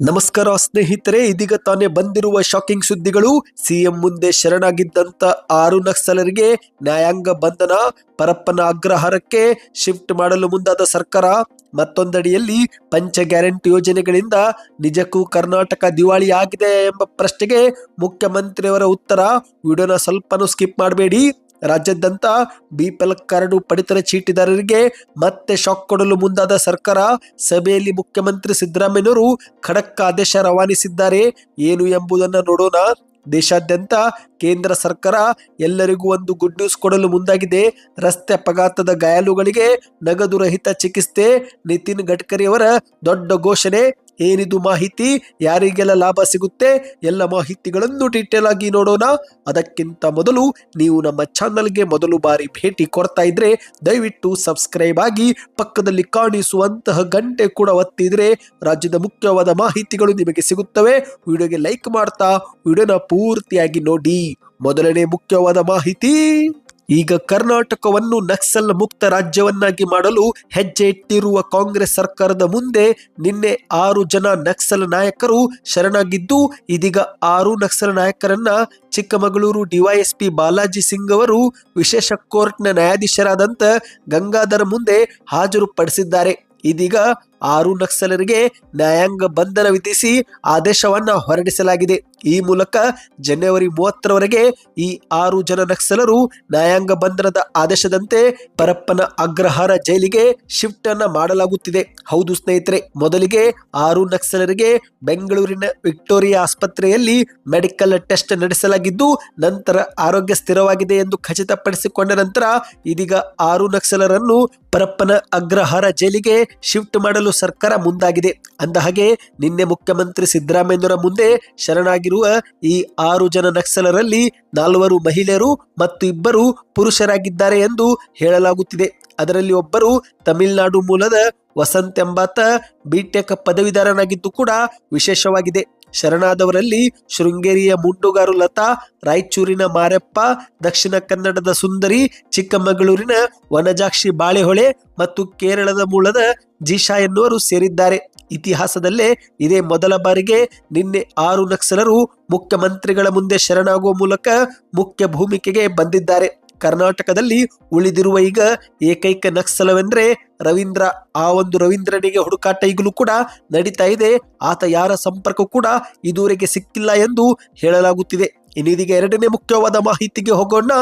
ನಮಸ್ಕಾರ ಸ್ನೇಹಿತರೆ, ಇದೀಗ ತಾನೇ ಬಂದಿರುವ ಶಾಕಿಂಗ್ ಸುದ್ದಿಗಳು. ಸಿಎಂ ಮುಂದೆ ಶರಣಾಗಿದ್ದಂತ ಆರು ನಕ್ಸಲರಿಗೆ ನ್ಯಾಯಾಂಗ ಬಂಧನ, ಪರಪ್ಪನ ಅಗ್ರಹಾರಕ್ಕೆ ಶಿಫ್ಟ್ ಮಾಡಲು ಮುಂದಾದ ಸರ್ಕಾರ. ಮತ್ತೊಂದಡಿಯಲ್ಲಿ ಪಂಚ ಗ್ಯಾರಂಟಿ ಯೋಜನೆಗಳಿಂದ ನಿಜಕ್ಕೂ ಕರ್ನಾಟಕ ದಿವಾಳಿ ಆಗಿದೆ ಎಂಬ ಪ್ರಶ್ನೆಗೆ ಮುಖ್ಯಮಂತ್ರಿಯವರ ಉತ್ತರ. ವಿಡಿಯೋನ ಸ್ವಲ್ಪನೂ ಸ್ಕಿಪ್ ಮಾಡಬೇಡಿ. ರಾಜ್ಯಾದ್ಯಂತ ಬಿಪಿಎಲ್ ಕರಡು ಪಡಿತರ ಚೀಟಿದಾರರಿಗೆ ಮತ್ತೆ ಶಾಕ್ ಕೊಡಲು ಮುಂದಾದ ಸರ್ಕಾರ, ಸಭೆಯಲ್ಲಿ ಮುಖ್ಯಮಂತ್ರಿ ಸಿದ್ದರಾಮಯ್ಯನವರು ಖಡಕ್ ಆದೇಶ ರವಾನಿಸಿದ್ದಾರೆ. ಏನು ಎಂಬುದನ್ನು ನೋಡೋಣ. ದೇಶಾದ್ಯಂತ ಕೇಂದ್ರ ಸರ್ಕಾರ ಎಲ್ಲರಿಗೂ ಒಂದು ಗುಡ್ ನ್ಯೂಸ್ ಕೊಡಲು ಮುಂದಾಗಿದೆ. ರಸ್ತೆ ಅಪಘಾತದ ಗಾಯಾಲುಗಳಿಗೆ ನಗದು ರಹಿತ ಚಿಕಿತ್ಸೆ, ನಿತಿನ್ ಗಡ್ಕರಿ ಅವರ ದೊಡ್ಡ ಘೋಷಣೆ. ಏನಿದು ಮಾಹಿತಿ? ಯಾರಿಗೆಲ್ಲ ಲಾಭ ಸಿಗುತ್ತೆ? ಎಲ್ಲ ಮಾಹಿತಿಗಳನ್ನು ಡೀಟೇಲ್ ಆಗಿ ನೋಡೋಣ. ಅದಕ್ಕಿಂತ ಮೊದಲು ನೀವು ನಮ್ಮ ಚಾನಲ್ಗೆ ಮೊದಲು ಬಾರಿ ಭೇಟಿ ಕೊಡ್ತಾ ಇದ್ರೆ ದಯವಿಟ್ಟು ಸಬ್ಸ್ಕ್ರೈಬ್ ಆಗಿ ಪಕ್ಕದಲ್ಲಿ ಕಾಣಿಸುವಂತಹ ಗಂಟೆ ಕೂಡ ಒತ್ತಿದ್ರೆ ರಾಜ್ಯದ ಮುಖ್ಯವಾದ ಮಾಹಿತಿಗಳು ನಿಮಗೆ ಸಿಗುತ್ತವೆ. ವಿಡಿಯೋಗೆ ಲೈಕ್ ಮಾಡ್ತಾ, ವಿಡಿಯೋನ ಪೂರ್ತಿಯಾಗಿ ನೋಡಿ. ಮೊದಲನೇ ಮುಖ್ಯವಾದ ಮಾಹಿತಿ. ಈಗ ಕರ್ನಾಟಕವನ್ನು ನಕ್ಸಲ್ ಮುಕ್ತ ರಾಜ್ಯವನ್ನಾಗಿ ಮಾಡಲು ಹೆಜ್ಜೆ ಇಟ್ಟಿರುವ ಕಾಂಗ್ರೆಸ್ ಸರ್ಕಾರದ ಮುಂದೆ ನಿನ್ನೆ ಆರು ಜನ ನಕ್ಸಲ್ ನಾಯಕರು ಶರಣಾಗಿದ್ದು, ಇದೀಗ ಆರು ನಕ್ಸಲ್ ನಾಯಕರನ್ನ ಚಿಕ್ಕಮಗಳೂರು ಡಿವೈಎಸ್ಪಿ ಬಾಲಾಜಿ ಸಿಂಗ್ ಅವರು ವಿಶೇಷ ಕೋರ್ಟ್ನ ನ್ಯಾಯಾಧೀಶರಾದಂತ ಗಂಗಾಧರ ಮುಂದೆ ಹಾಜರುಪಡಿಸಿದ್ದಾರೆ. ಇದೀಗ ಆರು ನಕ್ಸಲರಿಗೆ ನ್ಯಾಯಾಂಗ ಬಂಧನ ವಿಧಿಸಿ ಆದೇಶವನ್ನ ಹೊರಡಿಸಲಾಗಿದೆ. ಈ ಮೂಲಕ ಜನವರಿ ಮೂವತ್ತರವರೆಗೆ ಈ ಆರು ಜನ ನಕ್ಸಲರು ನ್ಯಾಯಾಂಗ ಬಂಧನದ ಆದೇಶದಂತೆ ಪರಪ್ಪನ ಅಗ್ರಹಾರ ಜೈಲಿಗೆ ಶಿಫ್ಟ್ ಅನ್ನ ಮಾಡಲಾಗುತ್ತಿದೆ. ಹೌದು ಸ್ನೇಹಿತರೆ, ಮೊದಲಿಗೆ ಆರು ನಕ್ಸಲರಿಗೆ ಬೆಂಗಳೂರಿನ ವಿಕ್ಟೋರಿಯಾ ಆಸ್ಪತ್ರೆಯಲ್ಲಿ ಮೆಡಿಕಲ್ ಟೆಸ್ಟ್ ನಡೆಸಲಾಗಿದ್ದು, ನಂತರ ಆರೋಗ್ಯ ಸ್ಥಿರವಾಗಿದೆ ಎಂದು ಖಚಿತಪಡಿಸಿಕೊಂಡ ನಂತರ ಇದೀಗ ಆರು ನಕ್ಸಲರನ್ನು ಪರಪ್ಪನ ಅಗ್ರಹಾರ ಜೈಲಿಗೆ ಶಿಫ್ಟ್ ಮಾಡಲು ಸರ್ಕಾರ ಮುಂದಾಗಿದೆ. ಅಂದ ಹಾಗೆ ನಿನ್ನೆ ಮುಖ್ಯಮಂತ್ರಿ ಸಿದ್ದರಾಮಯ್ಯರ ಮುಂದೆ ಶರಣಾಗಿರುವ ಈ ಆರು ಜನ ನಕ್ಸಲರಲ್ಲಿ ನಾಲ್ವರು ಮಹಿಳೆಯರು ಮತ್ತು ಇಬ್ಬರು ಪುರುಷರಾಗಿದ್ದಾರೆ ಎಂದು ಹೇಳಲಾಗುತ್ತಿದೆ. ಅದರಲ್ಲಿ ಒಬ್ಬರು ತಮಿಳುನಾಡು ಮೂಲದ ವಸಂತ್ ಎಂಬಾತ ಬಿಟೆಕ್ ಪದವೀಧರನಾಗಿದ್ದು ಕೂಡ ವಿಶೇಷವಾಗಿದೆ. ಶರಣಾದವರಲ್ಲಿ ಶೃಂಗೇರಿಯ ಮುಂಡುಗಾರು ಲತಾ, ರಾಯಚೂರಿನ ಮಾರೆಪ್ಪ, ದಕ್ಷಿಣ ಕನ್ನಡದ ಸುಂದರಿ, ಚಿಕ್ಕಮಗಳೂರಿನ ವನಜಾಕ್ಷಿ ಬಾಳೆಹೊಳೆ ಮತ್ತು ಕೇರಳದ ಮೂಲದ ಜೀಶಾ ಎನ್ನುವರು ಸೇರಿದ್ದಾರೆ. ಇತಿಹಾಸದಲ್ಲೇ ಇದೇ ಮೊದಲ ಬಾರಿಗೆ ನಿನ್ನೆ ಆರು ನಕ್ಸಲರು ಮುಖ್ಯಮಂತ್ರಿಗಳ ಮುಂದೆ ಶರಣಾಗುವ ಮೂಲಕ ಮುಖ್ಯ ಭೂಮಿಕೆಗೆ ಬಂದಿದ್ದಾರೆ. ಕರ್ನಾಟಕದಲ್ಲಿ ಉಳಿದಿರುವ ಈಗ ಏಕೈಕ ನಕ್ಸಲವೆಂದ್ರೆ ರವೀಂದ್ರ. ಆ ಒಂದು ರವೀಂದ್ರನಿಗೆ ಹುಡುಕಾಟ ಈಗಲೂ ಕೂಡ ನಡೀತಾ ಇದೆ. ಆತ ಯಾರ ಸಂಪರ್ಕ ಕೂಡ ಇದುವರೆಗೆ ಸಿಕ್ಕಿಲ್ಲ ಎಂದು ಹೇಳಲಾಗುತ್ತಿದೆ. ಇನ್ನಿದೀಗ ಎರಡನೇ ಮುಖ್ಯವಾದ ಮಾಹಿತಿಗೆ ಹೋಗೋಣ.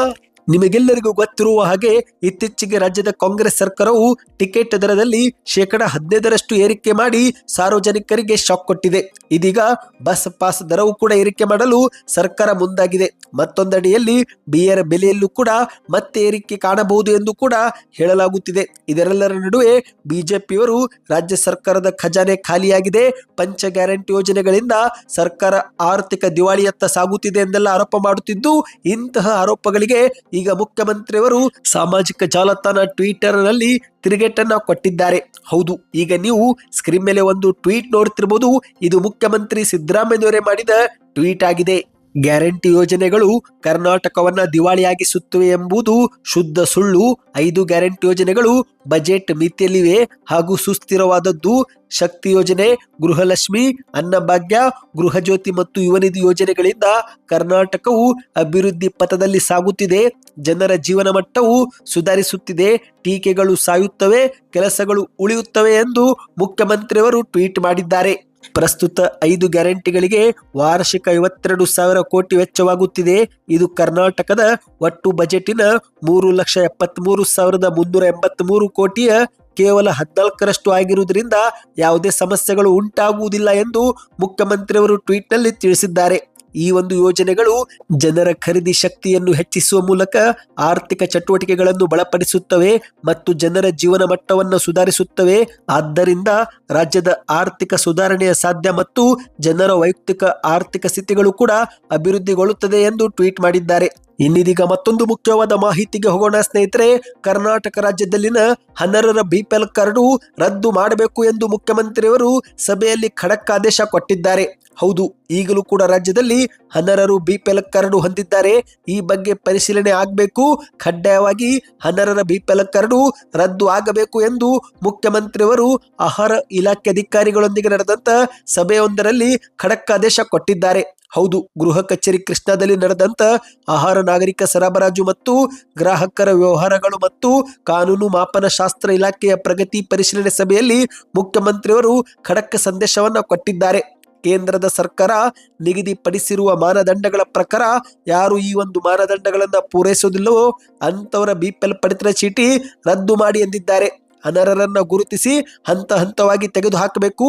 ನಿಮಗೆಲ್ಲರಿಗೂ ಗೊತ್ತಿರುವ ಹಾಗೆ ಇತ್ತೀಚೆಗೆ ರಾಜ್ಯದ ಕಾಂಗ್ರೆಸ್ ಸರ್ಕಾರವು ಟಿಕೆಟ್ ದರದಲ್ಲಿ ಶೇಕಡ ಹದಿನೈದರಷ್ಟು ಏರಿಕೆ ಮಾಡಿ ಸಾರ್ವಜನಿಕರಿಗೆ ಶಾಕ್ ಕೊಟ್ಟಿದೆ. ಇದೀಗ ಬಸ್ ಪಾಸ್ ದರವು ಕೂಡ ಏರಿಕೆ ಮಾಡಲು ಸರ್ಕಾರ ಮುಂದಾಗಿದೆ. ಮತ್ತೊಂದಡಿಯಲ್ಲಿ ಬಿಯರ್ ಬೆಲೆಯಲ್ಲೂ ಕೂಡ ಮತ್ತೆ ಏರಿಕೆ ಕಾಣಬಹುದು ಎಂದು ಕೂಡ ಹೇಳಲಾಗುತ್ತಿದೆ. ಇದರೆಲ್ಲರ ನಡುವೆ ಬಿಜೆಪಿಯವರು ರಾಜ್ಯ ಸರ್ಕಾರದ ಖಜಾನೆ ಖಾಲಿಯಾಗಿದೆ. ಪಂಚ ಗ್ಯಾರಂಟಿ ಯೋಜನೆಗಳಿಂದ ಸರ್ಕಾರ ಆರ್ಥಿಕ ದಿವಾಳಿಯತ್ತ ಸಾಗುತ್ತಿದೆ ಎಂದೆಲ್ಲ ಆರೋಪ ಮಾಡುತ್ತಿದ್ದು, ಇಂತಹ ಆರೋಪಗಳಿಗೆ ಈಗ ಮುಖ್ಯಮಂತ್ರಿಯವರು ಸಾಮಾಜಿಕ ಜಾಲತಾಣ ಟ್ವಿಟರ್ನಲ್ಲಿ ತಿರುಗೇಟನ್ನ ಕೊಟ್ಟಿದ್ದಾರೆ. ಹೌದು, ಈಗ ನೀವು ಸ್ಕ್ರೀನ್ ಮೇಲೆ ಒಂದು ಟ್ವೀಟ್ ನೋಡ್ತಿರ್ಬೋದು. ಇದು ಮುಖ್ಯಮಂತ್ರಿ ಸಿದ್ದರಾಮಯ್ಯವರೇ ಮಾಡಿದ ಟ್ವೀಟ್ ಆಗಿದೆ. ಗ್ಯಾರಂಟಿ ಯೋಜನೆಗಳು ಕರ್ನಾಟಕವನ್ನ ದಿವಾಳಿಯಾಗಿಸುತ್ತವೆ ಎಂಬುದು ಶುದ್ಧ ಸುಳ್ಳು. ಐದು ಗ್ಯಾರಂಟಿ ಯೋಜನೆಗಳು ಬಜೆಟ್ ಮಿತಿಯಲ್ಲಿವೆ ಹಾಗೂ ಸುಸ್ಥಿರವಾದದ್ದು. ಶಕ್ತಿ ಯೋಜನೆ, ಗೃಹಲಕ್ಷ್ಮಿ, ಅನ್ನಭಾಗ್ಯ, ಗೃಹಜ್ಯೋತಿ ಮತ್ತು ಯುವನಿಧಿ ಯೋಜನೆಗಳಿಂದ ಕರ್ನಾಟಕವು ಅಭಿವೃದ್ಧಿ ಪಥದಲ್ಲಿ ಸಾಗುತ್ತಿದೆ. ಜನರ ಜೀವನ ಮಟ್ಟವು ಸುಧಾರಿಸುತ್ತಿದೆ. ಟೀಕೆಗಳು ಸಾಯುತ್ತವೆ, ಕೆಲಸಗಳು ಉಳಿಯುತ್ತವೆ ಎಂದು ಮುಖ್ಯಮಂತ್ರಿಯವರು ಟ್ವೀಟ್ ಮಾಡಿದ್ದಾರೆ. ಪ್ರಸ್ತುತ ಐದು ಗ್ಯಾರಂಟಿಗಳಿಗೆ ವಾರ್ಷಿಕ ಐವತ್ತೆರಡು ಸಾವಿರ ಕೋಟಿ ವೆಚ್ಚವಾಗುತ್ತಿದೆ. ಇದು ಕರ್ನಾಟಕದ ಒಟ್ಟು ಬಜೆಟಿನ ಮೂರು ಲಕ್ಷ ಎಪ್ಪತ್ಮೂರು ಸಾವಿರದ ಮುನ್ನೂರ ಎಂಬತ್ಮೂರು ಕೋಟಿಯ ಕೇವಲ ಹದಿನಾಲ್ಕರಷ್ಟು ಆಗಿರುವುದರಿಂದ ಯಾವುದೇ ಸಮಸ್ಯೆಗಳು ಉಂಟಾಗುವುದಿಲ್ಲ ಎಂದು ಮುಖ್ಯಮಂತ್ರಿಯವರು ಟ್ವೀಟ್ನಲ್ಲಿ ತಿಳಿಸಿದ್ದಾರೆ. ಈ ಒಂದು ಯೋಜನೆಗಳು ಜನರ ಖರೀದಿ ಶಕ್ತಿಯನ್ನು ಹೆಚ್ಚಿಸುವ ಮೂಲಕ ಆರ್ಥಿಕ ಚಟುವಟಿಕೆಗಳನ್ನು ಬಲಪಡಿಸುತ್ತವೆ ಮತ್ತು ಜನರ ಜೀವನ ಮಟ್ಟವನ್ನು ಸುಧಾರಿಸುತ್ತವೆ. ಆದ್ದರಿಂದ ರಾಜ್ಯದ ಆರ್ಥಿಕ ಸುಧಾರಣೆಯ ಸಾಧ್ಯ ಮತ್ತು ಜನರ ವೈಯಕ್ತಿಕ ಆರ್ಥಿಕ ಸ್ಥಿತಿಗಳು ಕೂಡ ಅಭಿವೃದ್ಧಿಗೊಳ್ಳುತ್ತದೆ ಎಂದು ಟ್ವೀಟ್ ಮಾಡಿದ್ದಾರೆ. ಇನ್ನಿದೀಗ ಮತ್ತೊಂದು ಮುಖ್ಯವಾದ ಮಾಹಿತಿಗೆ ಹೋಗೋಣ ಸ್ನೇಹಿತರೆ, ಕರ್ನಾಟಕ ರಾಜ್ಯದಲ್ಲಿನ ಹನರರ ಬಿಪಿಎಲ್ ಕಾರ್ಡು ರದ್ದು ಮಾಡಬೇಕು ಎಂದು ಮುಖ್ಯಮಂತ್ರಿಯವರು ಸಭೆಯಲ್ಲಿ ಖಡಕ್ ಆದೇಶ ಕೊಟ್ಟಿದ್ದಾರೆ. ಹೌದು, ಈಗಲೂ ಕೂಡ ರಾಜ್ಯದಲ್ಲಿ ಹನರರು ಬಿಪಿಎಲ್ ಕಾರ್ಡು ಹೊಂದಿದ್ದಾರೆ. ಈ ಬಗ್ಗೆ ಪರಿಶೀಲನೆ ಆಗಬೇಕು. ಕಡ್ಡಾಯವಾಗಿ ಹನರರ ಬಿಪಿಎಲ್ ಕಾರ್ಡು ರದ್ದು ಆಗಬೇಕು ಎಂದು ಮುಖ್ಯಮಂತ್ರಿಯವರು ಆಹಾರ ಇಲಾಖೆ ಅಧಿಕಾರಿಗಳೊಂದಿಗೆ ನಡೆದಂತ ಸಭೆಯೊಂದರಲ್ಲಿ ಖಡಕ್ ಆದೇಶ ಕೊಟ್ಟಿದ್ದಾರೆ. ಹೌದು, ಗೃಹ ಕಚೇರಿ ಕೃಷ್ಣಾದಲ್ಲಿ ನಡೆದಂತ ಆಹಾರ ನಾಗರಿಕ ಸರಬರಾಜು ಮತ್ತು ಗ್ರಾಹಕರ ವ್ಯವಹಾರಗಳು ಮತ್ತು ಕಾನೂನು ಮಾಪನ ಶಾಸ್ತ್ರ ಇಲಾಖೆಯ ಪ್ರಗತಿ ಪರಿಶೀಲನೆ ಸಭೆಯಲ್ಲಿ ಮುಖ್ಯಮಂತ್ರಿಯವರು ಖಡಕ್ ಸಂದೇಶವನ್ನು ಕೊಟ್ಟಿದ್ದಾರೆ. ಕೇಂದ್ರದ ಸರ್ಕಾರ ನಿಗದಿಪಡಿಸಿರುವ ಮಾನದಂಡಗಳ ಪ್ರಕಾರ ಯಾರು ಈ ಒಂದು ಮಾನದಂಡಗಳನ್ನು ಪೂರೈಸುವುದಿಲ್ಲವೋ ಅಂತವರ ಬಿಪಿಎಲ್ ಪಡಿತರ ಚೀಟಿ ರದ್ದು ಮಾಡಿ ಎಂದಿದ್ದಾರೆ. ಅನರ್ಹರನ್ನ ಗುರುತಿಸಿ ಹಂತ ಹಂತವಾಗಿ ತೆಗೆದು ಹಾಕಬೇಕು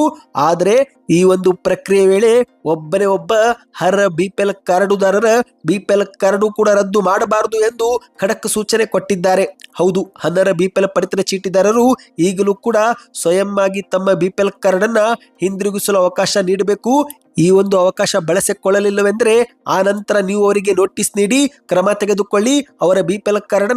ಆದರೆ ಈ ಒಂದು ಪ್ರಕ್ರಿಯೆ ವೇಳೆ ಒಬ್ಬನೇ ಒಬ್ಬ ಹರ ಬಿಪಿಎಲ್ ಕಾರ್ಡುದಾರರ ಬಿಪಿಎಲ್ ಕಾರ್ಡು ಕೂಡ ರದ್ದು ಮಾಡಬಾರದು ಎಂದು ಖಡಕ್ ಸೂಚನೆ ಕೊಟ್ಟಿದ್ದಾರೆ. ಹೌದು, ಹನರ ಬಿಪಿಎಲ್ ಪಡಿತರ ಚೀಟಿದಾರರು ಈಗಲೂ ಕೂಡ ಸ್ವಯಂ ತಮ್ಮ ಬಿಪಿಎಲ್ ಕಾರ್ಡ್ ಅನ್ನ ಹಿಂದಿರುಗಿಸಲು ಅವಕಾಶ ನೀಡಬೇಕು. ಈ ಒಂದು ಅವಕಾಶ ಬಳಸಿಕೊಳ್ಳಲಿಲ್ಲವೆಂದರೆ ಆ ನಂತರ ನೀವು ಅವರಿಗೆ ನೋಟಿಸ್ ನೀಡಿ, ಕ್ರಮ ತೆಗೆದುಕೊಳ್ಳಿ, ಅವರ ಬಿಪಿಎಲ್ ಕಾರ್ಡ್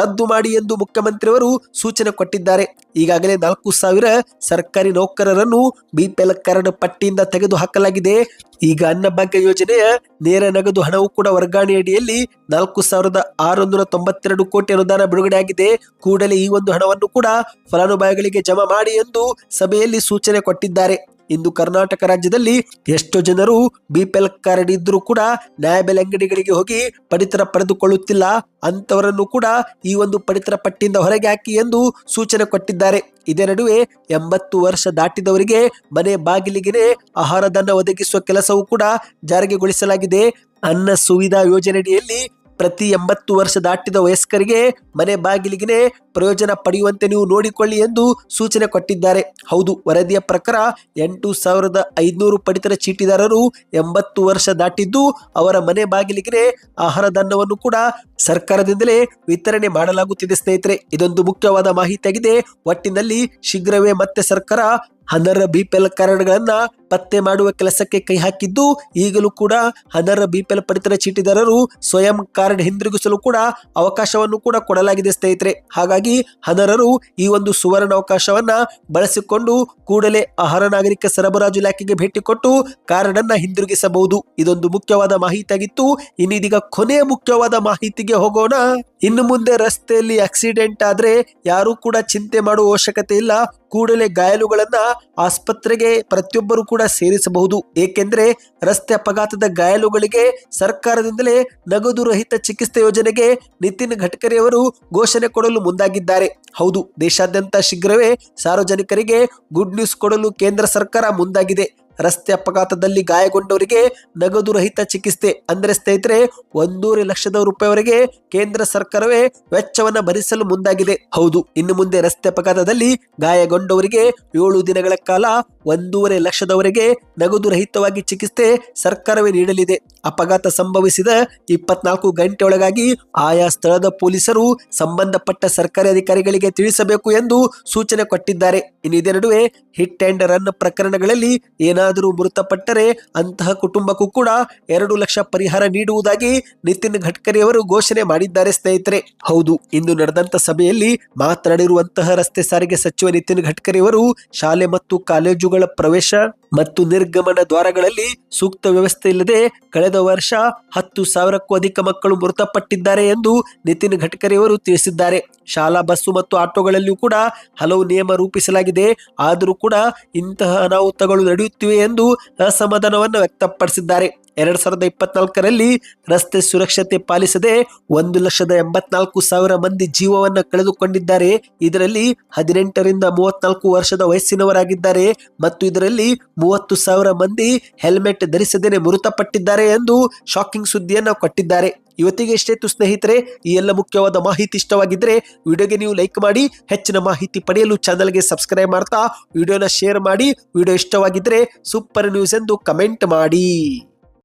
ರದ್ದು ಮಾಡಿ ಎಂದು ಮುಖ್ಯಮಂತ್ರಿಯವರು ಸೂಚನೆ ಕೊಟ್ಟಿದ್ದಾರೆ. ಈಗಾಗಲೇ ನಾಲ್ಕು ಸಾವಿರ ಸರ್ಕಾರಿ ನೌಕರರನ್ನು ಬಿಪಿಎಲ್ ಕಾರ್ಡ್ ಪಟ್ಟಿಯಿಂದ ತೆಗೆದು ಹಾಕಲಾಗಿದೆ ಈಗ ಅನ್ನಭಾಗ್ಯ ಯೋಜನೆಯ ನೇರ ನಗದು ಹಣವು ಕೂಡ ವರ್ಗಾವಣೆ ಅಡಿಯಲ್ಲಿ ನಾಲ್ಕು ಸಾವಿರದ ಆರುನೂರ ತೊಂಬತ್ತೆರಡು ಕೋಟಿ ಅನುದಾನ ಬಿಡುಗಡೆಯಾಗಿದೆ ಕೂಡಲೇ ಈ ಒಂದು ಹಣವನ್ನು ಕೂಡ ಫಲಾನುಭವಿಗಳಿಗೆ ಜಮಾ ಮಾಡಿ ಎಂದು ಸಭೆಯಲ್ಲಿ ಸೂಚನೆ ಕೊಟ್ಟಿದ್ದಾರೆ. ಇಂದು ಕರ್ನಾಟಕ ರಾಜ್ಯದಲ್ಲಿ ಎಷ್ಟೋ ಜನರು ಬಿಪಿಎಲ್ ಕಾರ್ಡ್ ಇದ್ರೂ ಕೂಡ ನ್ಯಾಯಬೆಲೆ ಅಂಗಡಿಗಳಿಗೆ ಹೋಗಿ ಪಡಿತರ ಪಡೆದುಕೊಳ್ಳುತ್ತಿಲ್ಲ. ಅಂತವರನ್ನು ಕೂಡ ಈ ಒಂದು ಪಡಿತರ ಪಟ್ಟಿಯಿಂದ ಹೊರಗೆ ಹಾಕಿ ಎಂದು ಸೂಚನೆ ಕೊಟ್ಟಿದ್ದಾರೆ. ಇದೇ ನಡುವೆ ಎಂಬತ್ತು ವರ್ಷ ದಾಟಿದವರಿಗೆ ಮನೆ ಬಾಗಿಲಿಗೆ ಆಹಾರಧನ ಒದಗಿಸುವ ಕೆಲಸವೂ ಕೂಡ ಜಾರಿಗೆಗೊಳಿಸಲಾಗಿದೆ ಅನ್ನ ಸುವಿಧಾ ಯೋಜನೆಯಡಿಯಲ್ಲಿ ಪ್ರತಿ ಎಂಬತ್ತು ವರ್ಷ ದಾಟಿದ ವಯಸ್ಕರಿಗೆ ಮನೆ ಬಾಗಿಲಿಗೆ ಪ್ರಯೋಜನ ಪಡೆಯುವಂತೆ ನೀವು ನೋಡಿಕೊಳ್ಳಿ ಎಂದು ಸೂಚನೆ ಕೊಟ್ಟಿದ್ದಾರೆ. ಹೌದು, ವರದಿಯ ಪ್ರಕಾರ ಎಂಟು ಸಾವಿರದ ಐದುನೂರು ಪಡಿತರ ಚೀಟಿದಾರರು ಎಂಬತ್ತು ವರ್ಷ ದಾಟಿದ್ದು ಅವರ ಮನೆ ಬಾಗಿಲಿಗೆ ಆಹಾರಧನವನ್ನು ಕೂಡ ಸರ್ಕಾರದಿಂದಲೇ ವಿತರಣೆ ಮಾಡಲಾಗುತ್ತಿದೆ, ಸ್ನೇಹಿತರೆ. ಇದೊಂದು ಮುಖ್ಯವಾದ ಮಾಹಿತಿಯಾಗಿದೆ. ಒಟ್ಟಿನಲ್ಲಿ ಶೀಘ್ರವೇ ಮತ್ತೆ ಸರ್ಕಾರ ಅನರ್ಹ ಬಿಪಿಎಲ್ ಕಾರ್ಡ್ಗಳನ್ನ ಪತ್ತೆ ಮಾಡುವ ಕೆಲಸಕ್ಕೆ ಕೈ ಹಾಕಿದ್ದು, ಈಗಲೂ ಕೂಡ ಅನರ್ಹ ಬಿಪಿಎಲ್ ಪಡಿತರ ಚೀಟಿದಾರರು ಸ್ವಯಂ ಕಾರ್ಡ್ ಹಿಂದಿರುಗಿಸಲು ಕೂಡ ಅವಕಾಶವನ್ನು ಕೂಡ ಕೊಡಲಾಗಿದೆ, ಸ್ನೇಹಿತರೆ. ಹಾಗಾಗಿ ಅನರ್ಹರು ಈ ಒಂದು ಸುವರ್ಣ ಅವಕಾಶವನ್ನ ಬಳಸಿಕೊಂಡು ಕೂಡಲೇ ಆಹಾರ ನಾಗರಿಕ ಸರಬರಾಜು ಇಲಾಖೆಗೆ ಭೇಟಿ ಕೊಟ್ಟು ಕಾರ್ಡ್ ಅನ್ನ ಹಿಂದಿರುಗಿಸಬಹುದು. ಇದೊಂದು ಮುಖ್ಯವಾದ ಮಾಹಿತಿಯಾಗಿತ್ತು. ಇನ್ನಿದೀಗ ಕೊನೆಯ ಮುಖ್ಯವಾದ ಮಾಹಿತಿಗೆ ಹೋಗೋಣ. ಇನ್ನು ಮುಂದೆ ರಸ್ತೆಯಲ್ಲಿ ಆಕ್ಸಿಡೆಂಟ್ ಆದ್ರೆ ಯಾರು ಕೂಡ ಚಿಂತೆ ಮಾಡುವ ಅವಶ್ಯಕತೆ ಇಲ್ಲ. ಕೂಡಲೇ ಗಾಯಲುಗಳನ್ನ ಆಸ್ಪತ್ರೆಗೆ ಪ್ರತಿಯೊಬ್ಬರು ಕೂಡ ಸೇರಿಸಬಹುದು. ಏಕೆಂದ್ರೆ ರಸ್ತೆ ಅಪಘಾತದ ಗಾಯಲುಗಳಿಗೆ ಸರ್ಕಾರದಿಂದಲೇ ನಗದು ರಹಿತ ಚಿಕಿತ್ಸೆ ಯೋಜನೆಗೆ ನಿತಿನ್ ಗಡ್ಕರಿ ಅವರು ಘೋಷಣೆ ಕೊಡಲು ಮುಂದಾಗಿದ್ದಾರೆ. ಹೌದು, ದೇಶಾದ್ಯಂತ ಶೀಘ್ರವೇ ಸಾರ್ವಜನಿಕರಿಗೆ ಗುಡ್ ನ್ಯೂಸ್ ಕೊಡಲು ಕೇಂದ್ರ ಸರ್ಕಾರ ಮುಂದಾಗಿದೆ. ರಸ್ತೆ ಅಪಘಾತದಲ್ಲಿ ಗಾಯಗೊಂಡವರಿಗೆ ನಗದು ರಹಿತ ಚಿಕಿತ್ಸೆ. ಅಂದ್ರೆ ಸ್ನೇಹಿತರೆ, ಒಂದೂವರೆ ಲಕ್ಷದ ರೂಪಾಯಿವರೆಗೆ ಕೇಂದ್ರ ಸರ್ಕಾರವೇ ವೆಚ್ಚವನ್ನ ಭರಿಸಲು ಮುಂದಾಗಿದೆ. ಹೌದು, ಇನ್ನು ಮುಂದೆ ರಸ್ತೆ ಅಪಘಾತದಲ್ಲಿ ಗಾಯಗೊಂಡವರಿಗೆ ಏಳು ದಿನಗಳ ಕಾಲ ಒಂದೂವರೆ ಲಕ್ಷದವರೆಗೆ ನಗದು ರಹಿತವಾಗಿ ಚಿಕಿತ್ಸೆ ಸರ್ಕಾರವೇ ನೀಡಲಿದೆ. ಅಪಘಾತ ಸಂಭವಿಸಿದ ಇಪ್ಪತ್ನಾಲ್ಕು ಗಂಟೆಯೊಳಗಾಗಿ ಆಯಾ ಸ್ಥಳದ ಪೊಲೀಸರು ಸಂಬಂಧಪಟ್ಟ ಸರ್ಕಾರಿ ಅಧಿಕಾರಿಗಳಿಗೆ ತಿಳಿಸಬೇಕು ಎಂದು ಸೂಚನೆ ಕೊಟ್ಟಿದ್ದಾರೆ. ಇನ್ನಿದೇ ನಡುವೆ ಹಿಟ್ ಅಂಡ್ ರನ್ ಪ್ರಕರಣಗಳಲ್ಲಿ ಏನಾದರೂ ಮೃತಪಟ್ಟರೆ ಅಂತಹ ಕುಟುಂಬಕ್ಕೂ ಕೂಡ ಎರಡು ಲಕ್ಷ ಪರಿಹಾರ ನೀಡುವುದಾಗಿ ನಿತಿನ್ ಗಡ್ಕರಿ ಅವರು ಘೋಷಣೆ ಮಾಡಿದ್ದಾರೆ ಸ್ನೇಹಿತರೆ. ಹೌದು, ಇಂದು ನಡೆದಂತ ಸಭೆಯಲ್ಲಿ ಮಾತನಾಡಿರುವಂತಹ ರಸ್ತೆ ಸಾರಿಗೆ ಸಚಿವ ನಿತಿನ್ ಗಡ್ಕರಿ ಅವರು ಶಾಲೆ ಮತ್ತು ಕಾಲೇಜುಗಳ ಪ್ರವೇಶ ಮತ್ತು ನಿರ್ಗಮನ ದ್ವಾರಗಳಲ್ಲಿ ಸೂಕ್ತ ವ್ಯವಸ್ಥೆ ಇಲ್ಲದೆ ಕಳೆದ ವರ್ಷ ಹತ್ತು ಸಾವಿರಕ್ಕೂ ಅಧಿಕ ಮಕ್ಕಳು ಮೃತಪಟ್ಟಿದ್ದಾರೆ ಎಂದು ನಿತಿನ್ ಗಡ್ಕರಿ ಅವರು ತಿಳಿಸಿದ್ದಾರೆ. ಶಾಲಾ ಬಸ್ಸು ಮತ್ತು ಆಟೋಗಳಲ್ಲಿಯೂ ಕೂಡ ಹಲವು ನಿಯಮ ರೂಪಿಸಲಾಗಿದೆ. ಆದರೂ ಕೂಡ ಇಂತಹ ಅನಾಹುತಗಳು ನಡೆಯುತ್ತಿವೆ ಎಂದು ಅಸಮಾಧಾನವನ್ನು ವ್ಯಕ್ತಪಡಿಸಿದ್ದಾರೆ. ಎರಡ್ ಸಾವಿರದ ಇಪ್ಪತ್ನಾಲ್ಕರಲ್ಲಿ ರಸ್ತೆ ಸುರಕ್ಷತೆ ಪಾಲಿಸದೆ ಒಂದು ಲಕ್ಷದ ಎಂಬತ್ನಾಲ್ಕು ಸಾವಿರ ಮಂದಿ ಜೀವವನ್ನು ಕಳೆದುಕೊಂಡಿದ್ದಾರೆ. ಇದರಲ್ಲಿ ಹದಿನೆಂಟರಿಂದ ಮೂವತ್ನಾಲ್ಕು ವರ್ಷದ ವಯಸ್ಸಿನವರಾಗಿದ್ದಾರೆ ಮತ್ತು ಇದರಲ್ಲಿ ಮೂವತ್ತು ಸಾವಿರ ಮಂದಿ ಹೆಲ್ಮೆಟ್ ಧರಿಸದೇನೆ ಮೃತಪಟ್ಟಿದ್ದಾರೆ ಎಂದು ಶಾಕಿಂಗ್ ಸುದ್ದಿಯನ್ನು ಕೊಟ್ಟಿದ್ದಾರೆ. ಇವತ್ತಿಗೆ ಎಷ್ಟೇತು ಸ್ನೇಹಿತರೆ, ಈ ಎಲ್ಲ ಮುಖ್ಯವಾದ ಮಾಹಿತಿ ಇಷ್ಟವಾಗಿದ್ದರೆ ವಿಡಿಯೋಗೆ ನೀವು ಲೈಕ್ ಮಾಡಿ, ಹೆಚ್ಚಿನ ಮಾಹಿತಿ ಪಡೆಯಲು ಚಾನಲ್ಗೆ ಸಬ್ಸ್ಕ್ರೈಬ್ ಮಾಡ್ತಾ ವಿಡಿಯೋನ ಶೇರ್ ಮಾಡಿ. ವಿಡಿಯೋ ಇಷ್ಟವಾಗಿದ್ದರೆ ಸೂಪರ್ ನ್ಯೂಸ್ ಎಂದು ಕಮೆಂಟ್ ಮಾಡಿ.